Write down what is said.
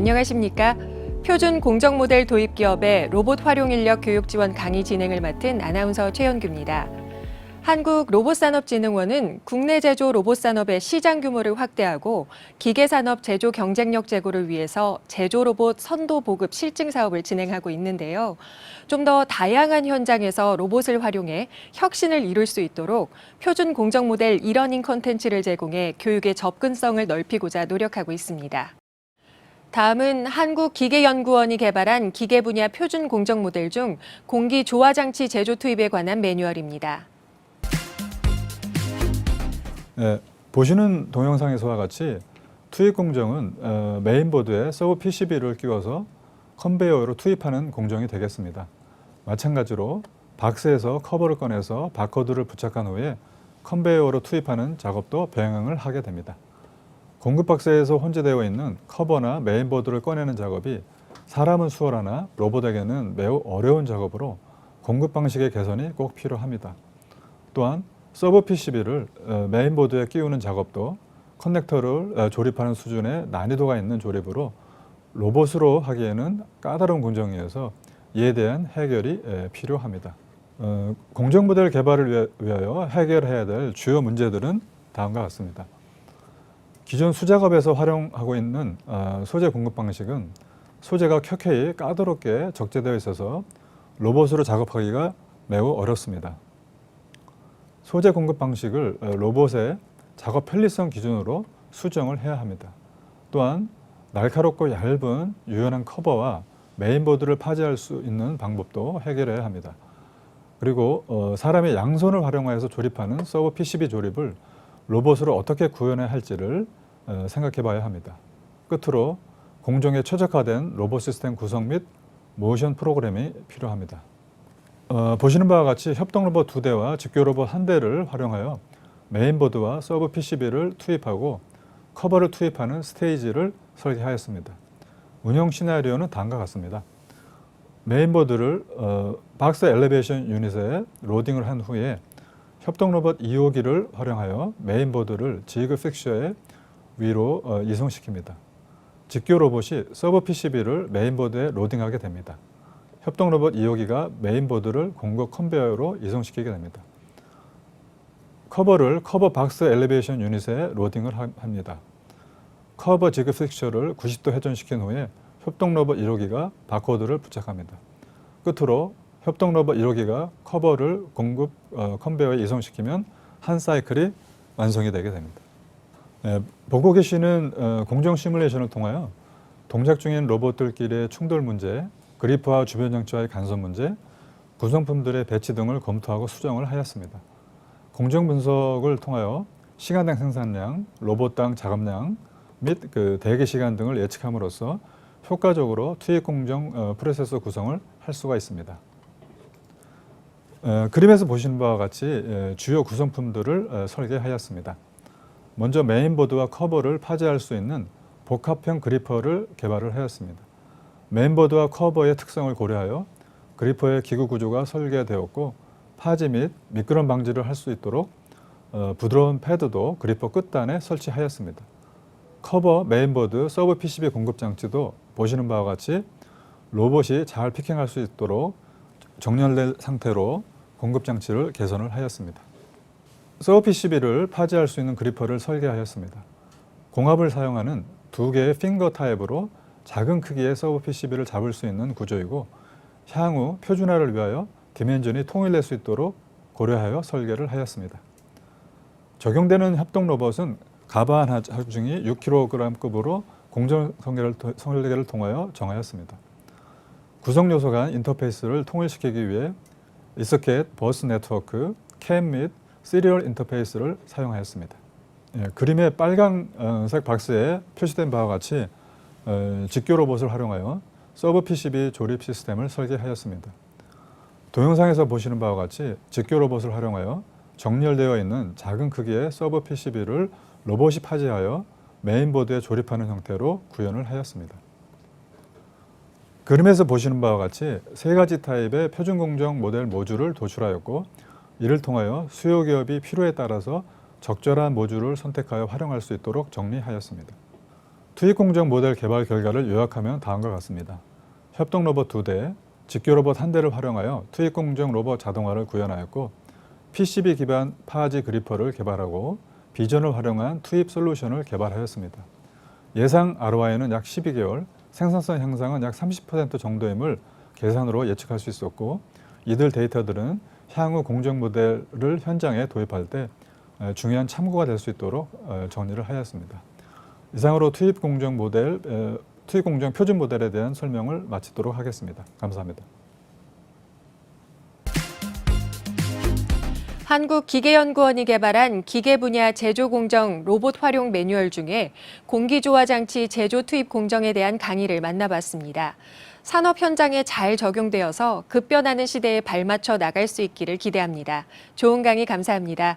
안녕하십니까? 표준 공정 모델 도입 기업의 로봇 활용 인력 교육 지원 강의 진행을 맡은 아나운서 최연규입니다. 한국 로봇산업진흥원은 국내 제조 로봇 산업의 시장 규모를 확대하고 기계 산업 제조 경쟁력 제고를 위해서 제조 로봇 선도 보급 실증 사업을 진행하고 있는데요. 좀 더 다양한 현장에서 로봇을 활용해 혁신을 이룰 수 있도록 표준 공정 모델 이러닝 컨텐츠를 제공해 교육의 접근성을 넓히고자 노력하고 있습니다. 다음은 한국기계연구원이 개발한 기계 분야 표준 공정 모델 중 공기 조화 장치 제조 투입에 관한 매뉴얼입니다. 네, 보시는 동영상에서와 같이 투입 공정은 어, 메인보드에 서브 PCB를 끼워서 컨베이어로 투입하는 공정이 되겠습니다. 마찬가지로 박스에서 커버를 꺼내서 바코드를 부착한 후에 컨베이어로 투입하는 작업도 병행을 하게 됩니다. 공급 박스에서 혼재되어 있는 커버나 메인보드를 꺼내는 작업이 사람은 수월하나 로봇에게는 매우 어려운 작업으로 공급 방식의 개선이 꼭 필요합니다. 또한 서버 PCB를 어, 메인보드에 끼우는 작업도 커넥터를 어, 조립하는 수준의 난이도가 있는 조립으로 로봇으로 하기에는 까다로운 공정이어서 이에 대한 해결이 에, 필요합니다. 어, 공정 모델 개발을 위하- 위하여 해결해야 될 주요 문제들은 다음과 같습니다. 기존 수작업에서 활용하고 있는 어, 소재 공급 방식은 소재가 켜켜이 까다롭게 적재되어 있어서 로봇으로 작업하기가 매우 어렵습니다. 소재 공급 방식을 어, 로봇의 작업 편리성 기준으로 수정을 해야 합니다. 또한 날카롭고 얇은 유연한 커버와 메인보드를 파지할 수 있는 방법도 해결해야 합니다. 그리고 어, 사람의 양손을 활용하여서 조립하는 서버 PCB 조립을 로봇으로 어떻게 구현해야 할지를 어, 생각해 봐야 합니다. 끝으로 공정에 최적화된 로봇 시스템 구성 및 모션 프로그램이 필요합니다. 어, 보시는 바와 같이 협동 로봇 두 대와 직교 로봇 한 대를 활용하여 메인보드와 서브 PCB를 투입하고 커버를 투입하는 스테이지를 설계하였습니다. 운영 시나리오는 다음과 같습니다. 메인보드를 어, 박스 엘리베이션 유닛에 로딩을 한 후에 협동 로봇 2호기를 활용하여 메인보드를 지그 픽셔의 위로 어, 이송시킵니다. 직교 로봇이 서버 PCB를 메인보드에 로딩하게 됩니다. 협동 로봇 2호기가 메인보드를 공급 컨베이어로 이송시키게 됩니다. 커버를 커버 박스 엘리베이션 유닛에 로딩을 하- 합니다. 커버 지그 픽처를 90도 회전시킨 후에 협동 로봇 1호기가 바코드를 부착합니다. 끝으로 협동 로봇 1호기가 커버를 공급 어, 컨베이어에 이송시키면 한 사이클이 완성이 되게 됩니다. 네, 보고 계시는 어, 공정 시뮬레이션을 통하여 동작 중인 로봇들끼리의 충돌 문제, 그리프와 주변 장치와의 간섭 문제, 구성품들의 배치 등을 검토하고 수정을 하였습니다. 공정 분석을 통하여 시간당 생산량, 로봇당 작업량 및 그 대기 시간 등을 예측함으로써 효과적으로 투입 공정 어, 프로세서 구성을 할 수가 있습니다. 어, 그림에서 보시는 바와 같이 에, 주요 구성품들을 어, 설계하였습니다. 먼저 메인보드와 커버를 파지할 수 있는 복합형 그리퍼를 개발을 하였습니다. 메인보드와 커버의 특성을 고려하여 그리퍼의 기구 구조가 설계되었고 파지 및 미끄럼 방지를 할 수 있도록 어, 부드러운 패드도 그리퍼 끝단에 설치하였습니다. 커버, 메인보드, 서브 PCB 공급 장치도 보시는 바와 같이 로봇이 잘 피킹할 수 있도록 정렬된 상태로 공급 장치를 개선을 하였습니다. 서브 PCB를 파지할 수 있는 그리퍼를 설계하였습니다. 공합을 사용하는 두 개의 핑거 타입으로 작은 크기의 서브 PCB를 잡을 수 있는 구조이고 향후 표준화를 위하여 디멘전이 통일될 수 있도록 고려하여 설계를 하였습니다. 적용되는 협동 로봇은 가바한 하중이 6kg급으로 공정 설계를, 설계를 통하여 정하였습니다. 구성 요소 간 인터페이스를 통일시키기 위해 이서켓, 버스 네트워크, 캠 및 시리얼 인터페이스를 사용하였습니다. 예, 그림의 빨간색 박스에 표시된 바와 같이 어, 직교 로봇을 활용하여 서브 PCB 조립 시스템을 설계하였습니다. 동영상에서 보시는 바와 같이 직교 로봇을 활용하여 정렬되어 있는 작은 크기의 서브 PCB를 로봇이 파지하여 메인보드에 조립하는 형태로 구현을 하였습니다. 그림에서 보시는 바와 같이 세 가지 타입의 표준 공정 모델 모듈을 도출하였고 이를 통하여 수요 기업이 필요에 따라서 적절한 모듈을 선택하여 활용할 수 있도록 정리하였습니다. 투입 공정 모델 개발 결과를 요약하면 다음과 같습니다. 협동 로봇 2대, 직교 로봇 1대를 활용하여 투입 공정 로봇 자동화를 구현하였고 PCB 기반 파지 그리퍼를 개발하고 비전을 활용한 투입 솔루션을 개발하였습니다. 예상 ROI는 약 12개월, 생산성 향상은 약 30% 정도임을 계산으로 예측할 수 있었고 이들 데이터들은 향후 공정 모델을 현장에 도입할 때 에, 중요한 참고가 될 수 있도록 어, 정리를 하였습니다. 이상으로 투입 공정 모델, 에, 투입 공정 표준 모델에 대한 설명을 마치도록 하겠습니다. 감사합니다. 한국기계연구원이 개발한 기계 분야 제조 공정 로봇 활용 매뉴얼 중에 공기조화 장치 제조 투입 공정에 대한 강의를 만나봤습니다. 산업 현장에 잘 적용되어서 급변하는 시대에 발맞춰 나갈 수 있기를 기대합니다. 좋은 강의 감사합니다.